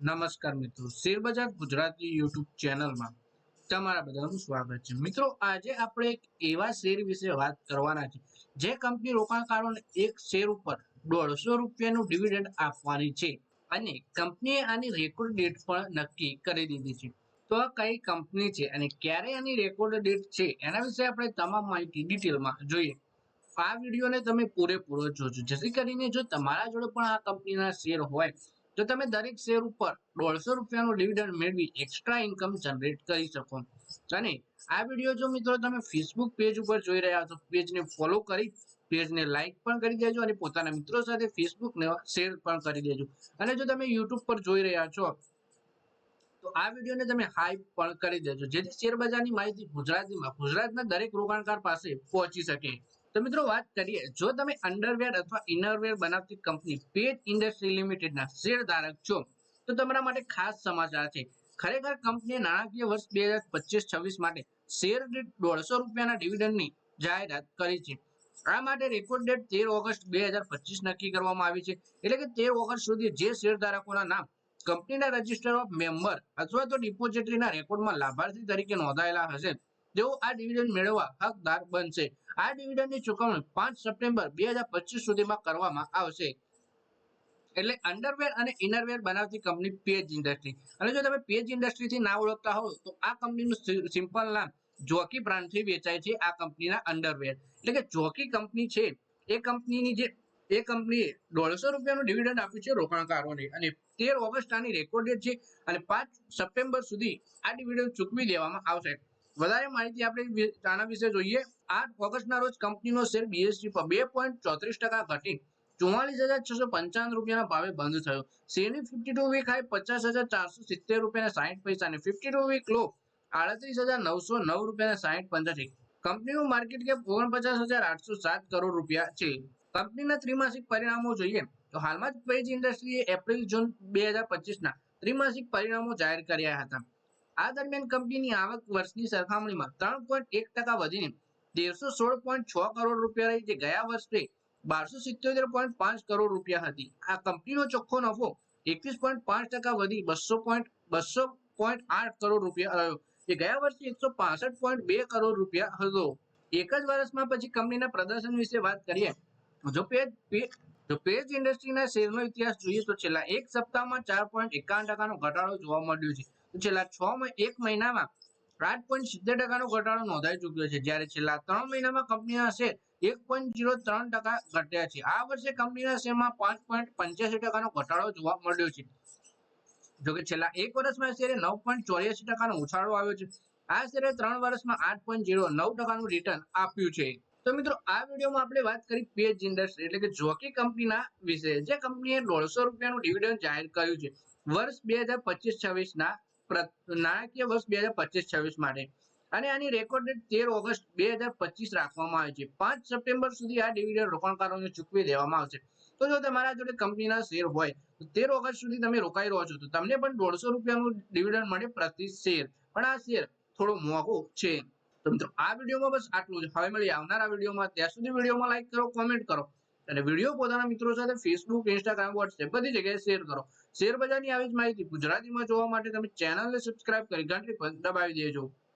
નમસ્કાર મિત્રો. શેરબજાર ગુજરાતી યુટ્યુબ ચેનલમાં તમારા બધાનું સ્વાગત છે. મિત્રો, આજે આપણે એક એવા શેર વિશે વાત કરવાના છે, જે કંપની રોકાણકારોને એક શેર ઉપર દોઢસો રૂપિયાનું ડિવિડન્ડ આપવાની છે અને કંપનીએ આની રેકોર્ડ ડેટ પણ નક્કી કરી દીધી છે. તો આ કઈ કંપની છે અને ક્યારે આની રેકોર્ડ ડેટ છે એના વિશે આપણે તમામ માહિતી ડિટેલમાં જોઈએ. આ વિડીયોને તમે પૂરેપૂરો જોજો. જેથી કરીને જો તમારા જોડે પણ આ કંપનીના શેર હોય તો તમે દરેક શેર ઉપર દોઢસો રૂપિયાનું ડિવિડન્ડ મેળવી એક્સ્ટ્રા ઇન્કમ જનરેટ કરી શકો. અને આ વીડિયો જો મિત્રો તમે ફેસબુક પેજ ઉપર જોઈ રહ્યા છો પેજને ફોલો કરી પેજને લાઇક પણ કરી દેજો અને પોતાના મિત્રો સાથે ફેસબુકને શેર પણ કરી દેજો. અને જો તમે યુટ્યુબ પર જોઈ રહ્યા છો, તો આ વિડીયોને તમે હાઈપ પણ કરી દેજો. જેથી શેર બજારની માહિતી ગુજરાતીમાં, ગુજરાતના દરેક રોકાણકાર પાસે પહોંચી શકે. તો મિત્રો વાત કરીએ, જો તમે અંડરવેર અથવા ઇનરવેર બનાવતી કંપની પેજ ઇન્ડસ્ટ્રી લિમિટેડના શેર ધારક છો, તો તમારા માટે ખાસ સમાચાર છે. ખરેખર કંપનીએ નાણાકીય વર્ષ બે હજાર પચીસ છવ્વીસ માટે શેર દીઠ દોઢસો રૂપિયાના ડિવિડન્ડની જાહેરાત કરી છે. આ માટે રેકોર્ડ ડેટ તેર ઓગસ્ટ બે હજાર પચીસ નક્કી કરવામાં આવી છે. એટલે કે તેર ઓગસ્ટ સુધી જે શેર ધારકોના નામ કંપનીના રજિસ્ટર ઓફ મેમ્બર અથવા તો ડિપોઝિટરીના રેકોર્ડમાં લાભાર્થી તરીકે નોંધાયેલા હશે. તેઓ આ ડિવિડન્ડ મેળવવા હકદાર બનશે. આ ડિવિડન્ડની ચુકવણી પાંચ સપ્ટેમ્બર બે સુધીમાં કરવામાં આવશે. એટલે અંડરવેર અને ઇનરવેર બનાવતી કંપની પેજ ઇન્ડસ્ટ્રી અને જો તમે પેજ ઇન્ડસ્ટ્રીથી ના ઓળખતા હો તો આ કંપનીનું સિમ્પલ નામ જોકી બ્રાન્ડથી વેચાય છે આ કંપનીના અંડરવેર એટલે કે જોકી કંપની છે, એ કંપનીની જે, એ કંપનીએ દોઢસો રૂપિયાનું ડિવિડન્ડ આપ્યું છે રોકાણકારોને. અને તેર ઓગસ્ટ આની રેકોર્ડેડ છે અને પાંચ સપ્ટેમ્બર સુધી આ ડિવિડન્ડ ચૂકવી દેવામાં આવશે. વધારે માહિતી આપણે આના વિશે જોઈએ. આઠ ઓગસ્ટના રોજ કંપનીનો શેર બીએસસી પર બે પોઈન્ટ ચોત્રીસ ટકા ઘટી. ચુમ્માલીસ હજાર છસો પંચાવન રૂપિયાના ભાવે બંધ થયો. શેરની ફિફ્ટી ટુ વીક હાઈ પચાસ હજાર ચારસો સિત્તેર રૂપિયાના સાહીઠ પૈસા અને ફિફ્ટી ટુ વીક લો આડત્રીસ હજાર નવસો નવ રૂપિયાના સાહીઠ પંચાસી કંપનીનું માર્કેટ કેપ ઓગણપચાસ હજાર આઠસો સાત કરોડ રૂપિયા છે. કંપનીના ત્રિમાસિક પરિણામો જોઈએ. તો હાલમાં જ પેજ ઇન્ડસ્ટ્રીએ એપ્રિલ જૂન બે હજાર પચીસના ત્રિમાસિક પરિણામો જાહેર કર્યા હતા. આ દરમિયાન કંપનીની આવક વર્ષની સરખામણીમાં ત્રણ પોઈન્ટ એક ટકા વધીને તેરસો સોળ પોઈન્ટ છ કરોડ રૂપિયા રહી જે ગયા વર્ષે બારસો સિત્યોતેર પોઈન્ટ પાંચ કરોડ રૂપિયા હતી. આ કંપનીનો ચોખ્ખો નફો એકવીસ પોઈન્ટ પાંચ ટકા વધી બસો પોઈન્ટ બસો પોઈન્ટ આઠ કરોડ રૂપિયા રહ્યો. જે ગયા વર્ષે એકસો પાસઠ પોઈન્ટ બે કરોડ રૂપિયા હતો. એક જ વર્ષમાં પછી કંપનીના પ્રદર્શન વિશે વાત કરીએ. જો પેજ જો પેજ ઇન્ડસ્ટ્રીના શેરનો ઇતિહાસ જોઈએ તો છેલ્લા એક સપ્તાહમાં ચાર પોઈન્ટ એકાવન ટકાનો ઘટાડો જોવા મળ્યો છે. છેલ્લા છ એક મહિનામાં આઠ પોઈન્ટ સિત્તેર ટકાનો ઘટાડો નોંધાઈ ચૂક્યો છે. જ્યારે છેલ્લા ત્રણ મહિનામાં કંપનીના શેર એક પોઈન્ટ જીરો ત્રણ ટકા ઘટ્યા છે. આ વર્ષે કંપનીના શેરમાં પાંચ પોઈન્ટ પંચ્યાસી ટકાનો ઘટાડો જોવા મળ્યો છે. જોકે છેલ્લા એક વર્ષમાં શેરે નવ પોઈન્ટ ચોર્યાસી ટકાનો ઉછાળો આવ્યો છે. આ શેરે ત્રણ વર્ષમાં આઠ પોઈન્ટ જીરો નવ ટકાનું રિટર્ન આપ્યું છે. તો મિત્રો, આ વિડીયોમાં આપણે વાત કરી પેજ ઇન્ડસ્ટ્રી, એટલે કે જોકી કંપનીના વિશે. જે કંપનીએ દોઢસો રૂપિયાનું ડિવિડન્ડ જાહેર કર્યું છે. વર્ષ બે હજાર પચીસ છવ્વીસના નાણાકીય વર્ષ બે હજાર પચીસ છવ્વીસ માટે. અને આની રેકોર્ડ ડેટ તેર ઓગસ્ટ બે હજાર પચીસ રાખવામાં આવી છે. પાંચ સપ્ટેમ્બર સુધી આ ડિવિડન્ડ રોકાણકારોને ચૂકવી દેવામાં આવશે. તો જો તમારા જોડે કંપનીના શેર હોય, તો તેર ઓગસ્ટ સુધી તમે રોકાઈ રહ્યો છો. તો તમને પણ દોઢસો રૂપિયાનું ડિવિડન્ડ મળે પ્રતિ શેર. પણ આ શેર થોડો મોંઘો છે. તો મિત્રો, આ વિડીયોમાં બસ આટલું જ. હવે મળી આવનારા વિડીયોમાં. ત્યાં સુધી વિડીયોમાં લાઈક કરો કોમેન્ટ કરો અને વીડિયો પોતાના મિત્રો સાથે ફેસબુક ઇન્સ્ટાગ્રામ વોટ્સએપ બધી જગ્યાએ શેર કરો. શેર બજારની આવી જ માહિતી ગુજરાતીમાં જોવા માટે તમે ચેનલને સબસ્ક્રાઇબ કરી ઘંટડી પર દબાવી દેજો.